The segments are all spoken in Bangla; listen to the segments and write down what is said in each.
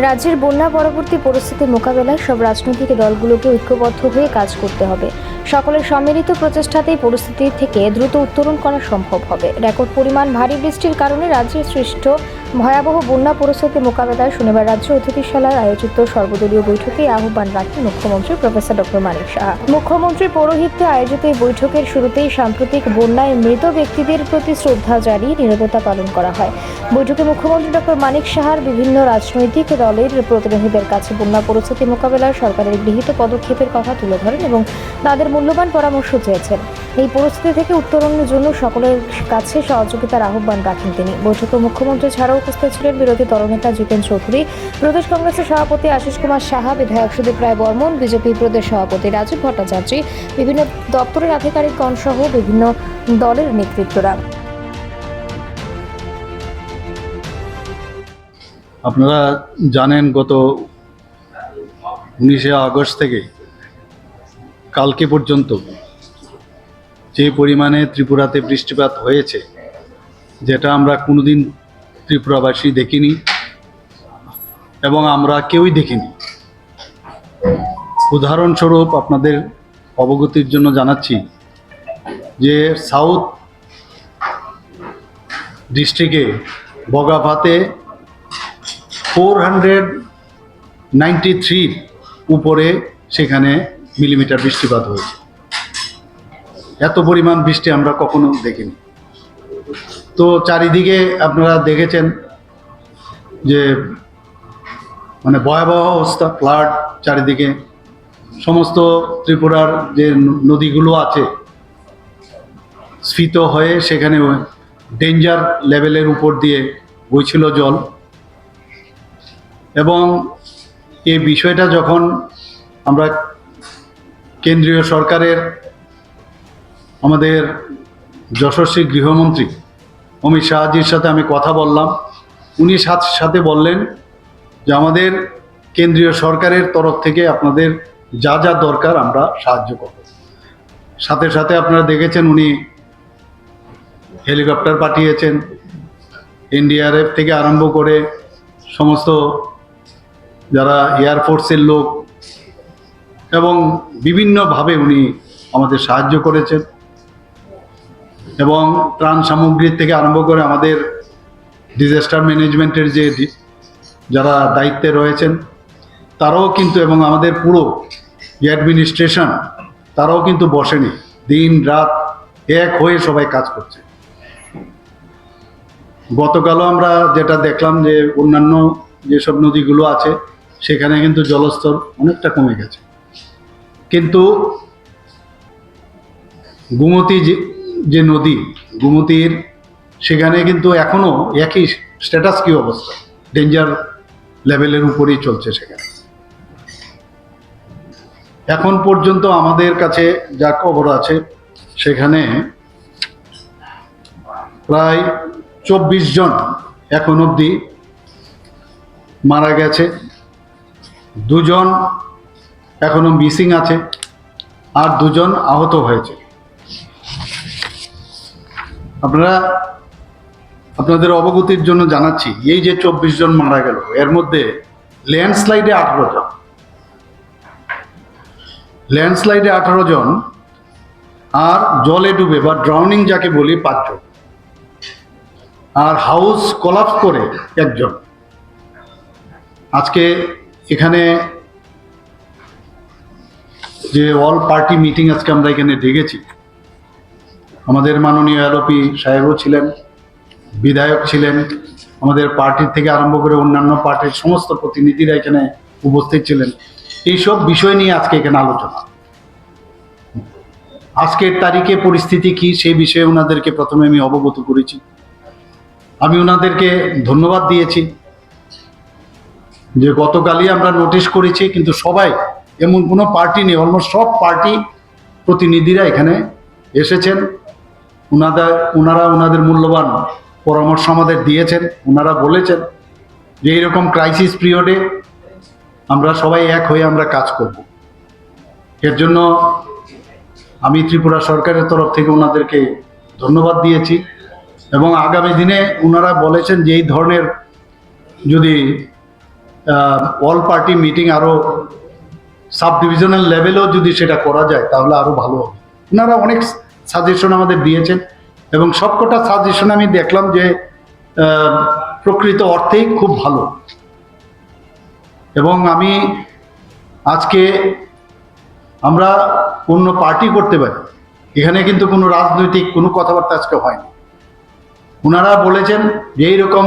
রাজ্যের বন্যা পরবর্তী পরিস্থিতি মোকাবেলায় সব রাজনৈতিক দলগুলোকে ঐক্যবদ্ধ হয়ে কাজ করতে হবে। সকলের সম্মিলিত প্রচেষ্টাতেই পরিস্থিতি থেকে দ্রুত উত্তরণ করা সম্ভব হবে। রেকর্ড পরিমাণ ভারী বৃষ্টির কারণে রাজ্যের সৃষ্ট ভয়াবহ বন্যা পরিস্থিতি মোকাবেলায় শনিবার রাজ্য অতিথিশালায় আয়োজিত সর্বদলীয় বৈঠকে আহ্বান রাখেন মুখ্যমন্ত্রী প্রফেসর ডক্টর মানিক সাহা মুখ্যমন্ত্রী পৌরোহিত্যে আয়োজিত এই বৈঠকের শুরুতেই সাম্প্রতিক বন্যায় মৃত ব্যক্তিদের প্রতি শ্রদ্ধা জানিয়ে নিরবতা পালন করা হয়। বৈঠকে মুখ্যমন্ত্রী ডক্টর মানিক সাহার বিভিন্ন রাজনৈতিক দলের প্রতিনিধিদের কাছে বন্যা পরিস্থিতি মোকাবেলায় সরকারের গৃহীত পদক্ষেপের কথা তুলে ধরেন এবং তাদের মূল্যবান পরামর্শ চেয়েছেন। এই পরিস্থিতি থেকে উত্তরণের জন্য সকলের কাছে সহযোগিতার আহ্বান রাখেন তিনি। বৈঠকে মুখ্যমন্ত্রী ছাড়াও উপস্থিত ছিলেন বিরোধী দলনেতা জিতেন চৌধুরী, প্রদেশ কংগ্রেসের সভাপতি আশিস কুমার সাহা, বিধায়ক সুদীপ রায় বর্মন, বিজেপি প্রদেশ সভাপতি রাজীব ভট্টাচার্য, বিভিন্ন দপ্তরের আধিকারিকগণ সহ বিভিন্ন দলের নেতৃত্বরা। আপনারা জানেন গত উনিশে আগস্ট থেকে কালকে পর্যন্ত যে পরিমাণে ত্রিপুরাতে বৃষ্টিপাত হয়েছে, যেটা আমরা কোনোদিন ত্রিপুরাবাসী দেখিনি এবং আমরা কেউই দেখিনি। উদাহরণস্বরূপ আপনাদের অবগতির জন্য জানাচ্ছি যে সাউথ ডিস্ট্রিক্টে বগাভাতে ফোর হান্ড্রেড নাইনটি থ্রির উপরে সেখানে মিলিমিটার বৃষ্টিপাত হয়েছে। এত পরিমাণ বৃষ্টি আমরা কখনো দেখিনি। তো চারিদিকে আপনারা দেখেছেন যে মানে ভয়াবহ অবস্থা ফ্লাড চারিদিকে। সমস্ত ত্রিপুরার যে নদীগুলো আছে, স্ফীত হয়ে সেখানে ডেঞ্জার লেভেলের উপর দিয়ে বইছিল জল। এবং এই বিষয়টা যখন আমরা কেন্দ্রীয় সরকারের আমাদের যশস্বী গৃহমন্ত্রী অমিত শাহজির সাথে আমি কথা বললাম। উনি সাথে সাথে বললেন যে আমাদের কেন্দ্রীয় সরকারের তরফ থেকে আপনাদের যা যা দরকার আমরা সাহায্য করব। সাথে সাথে আপনারা দেখেছেন উনি হেলিকপ্টার পাঠিয়েছেন, এনডিআরএফ থেকে আরম্ভ করে সমস্ত যারা এয়ারফোর্সের লোক এবং বিভিন্নভাবে উনি আমাদের সাহায্য করেছেন। এবং ত্রাণ সামগ্রীর থেকে আরম্ভ করে আমাদের ডিজাস্টার ম্যানেজমেন্টের যে যারা দায়িত্বে রয়েছেন, তারাও কিন্তু এবং আমাদের পুরো অ্যাডমিনিস্ট্রেশন তারাও কিন্তু বসেনি। দিন, রাত এক হয়ে সবাই কাজ করছে। গতকালও আমরা যেটা দেখলাম যে অন্যান্য যেসব নদীগুলো আছে, সেখানে কিন্তু জলস্তর অনেকটা কমে গেছে। কিন্তু গুমতি যে নদী, গুমতির, সেখানে কিন্তু এখনও একই স্ট্যাটাস কি অবস্থা। ডেঞ্জার লেভেলের উপরেই চলছে সেখানে। এখন পর্যন্ত আমাদের কাছে যা খবর আছে, সেখানে প্রায় চব্বিশ জন এখন অবধি মারা গেছে। দুজন এখনও মিসিং আছে, আর দুজন আহত হয়েছে। আপনারা আপনাদের অবগতির জন্য জানাচ্ছি, এই যে চব্বিশ জন মারা গেল, এর মধ্যে ল্যান্ডস্লাইডে আঠারো জন। ল্যান্ডস্লাইডে আঠারো জন, আর জলে ডুবে বা ড্রাউনিং যাকে বলি পাঁচজন। আর হাউস কলাপস করে একজন। আজকে এখানে যে অল পার্টি মিটিং আজকে আমরা এখানে ডেকেছি আমাদের মাননীয় এলওপি সাহেবও ছিলেন, বিধায়ক ছিলেন, আমাদের পার্টির থেকে আরম্ভ করে অন্যান্য পার্টির সমস্ত প্রতিনিধিরা এখানে উপস্থিত ছিলেন। এইসব বিষয় নিয়ে আজকে এখানে আলোচনা। আজকের তারিখে পরিস্থিতি কি সেই বিষয়ে ওনাদেরকে প্রথমে আমি অবগত করেছি। আমি ওনাদেরকে ধন্যবাদ দিয়েছি যে গতকালই আমরা নোটিশ করেছি, কিন্তু সবাই এমন কোনো পার্টি নেই, অলমোস্ট সব পার্টি প্রতিনিধিরা এখানে এসেছেন। ওনাদের ওনারা ওনাদের মূল্যবান পরামর্শ আমাদের দিয়েছেন ওনারা বলেছেন যে এইরকম ক্রাইসিস পিরিয়ডে আমরা সবাই এক হয়ে আমরা কাজ করব। এর জন্য আমি ত্রিপুরা সরকারের তরফ থেকে ওনাদেরকে ধন্যবাদ দিয়েছি এবং আগামী দিনে ওনারা বলেছেন যে এই ধরনের যদি অল পার্টি মিটিং আরও সাব ডিভিশনাল লেভেলেও যদি সেটা করা যায় তাহলে আরও ভালো হবে। ওনারা অনেক সাজেশন আমাদের দিয়েছেন এবং সবকটা সাজেশন আমি দেখলাম যে প্রকৃত অর্থেই খুব ভালো। এবং আমি আজকে আমরা অন্য পার্টি করতে পারি। এখানে কিন্তু কোনো রাজনৈতিক কোনো কথাবার্তা আজকে হয়নি। ওনারা বলেছেন যে, এইরকম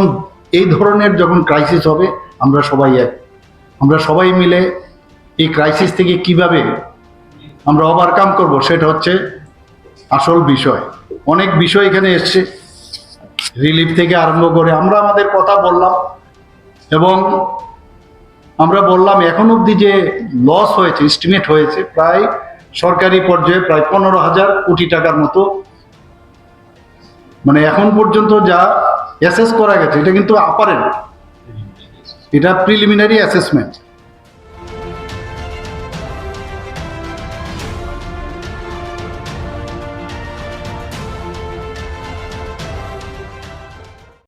এই ধরনের যখন ক্রাইসিস হবে, আমরা সবাই এক। আমরা সবাই মিলে এই ক্রাইসিস থেকে কীভাবে আমরা ওভারকাম করব, সেটা হচ্ছে আসল বিষয়। অনেক বিষয় এখানে এসছে। রিলিফ থেকে আরম্ভ করে আমরা আমাদের কথা বললাম এবং আমরা বললাম, এখন অবধি যে লস হয়েছে এস্টিমেট হয়েছে, প্রায় সরকারি পর্যায়ে প্রায় পনেরো হাজার কোটি টাকার মতো। মানে এখন পর্যন্ত যা অ্যাসেস করা গেছে, এটা কিন্তু আপারেন্ট এটা প্রিলিমিনারি অ্যাসেসমেন্ট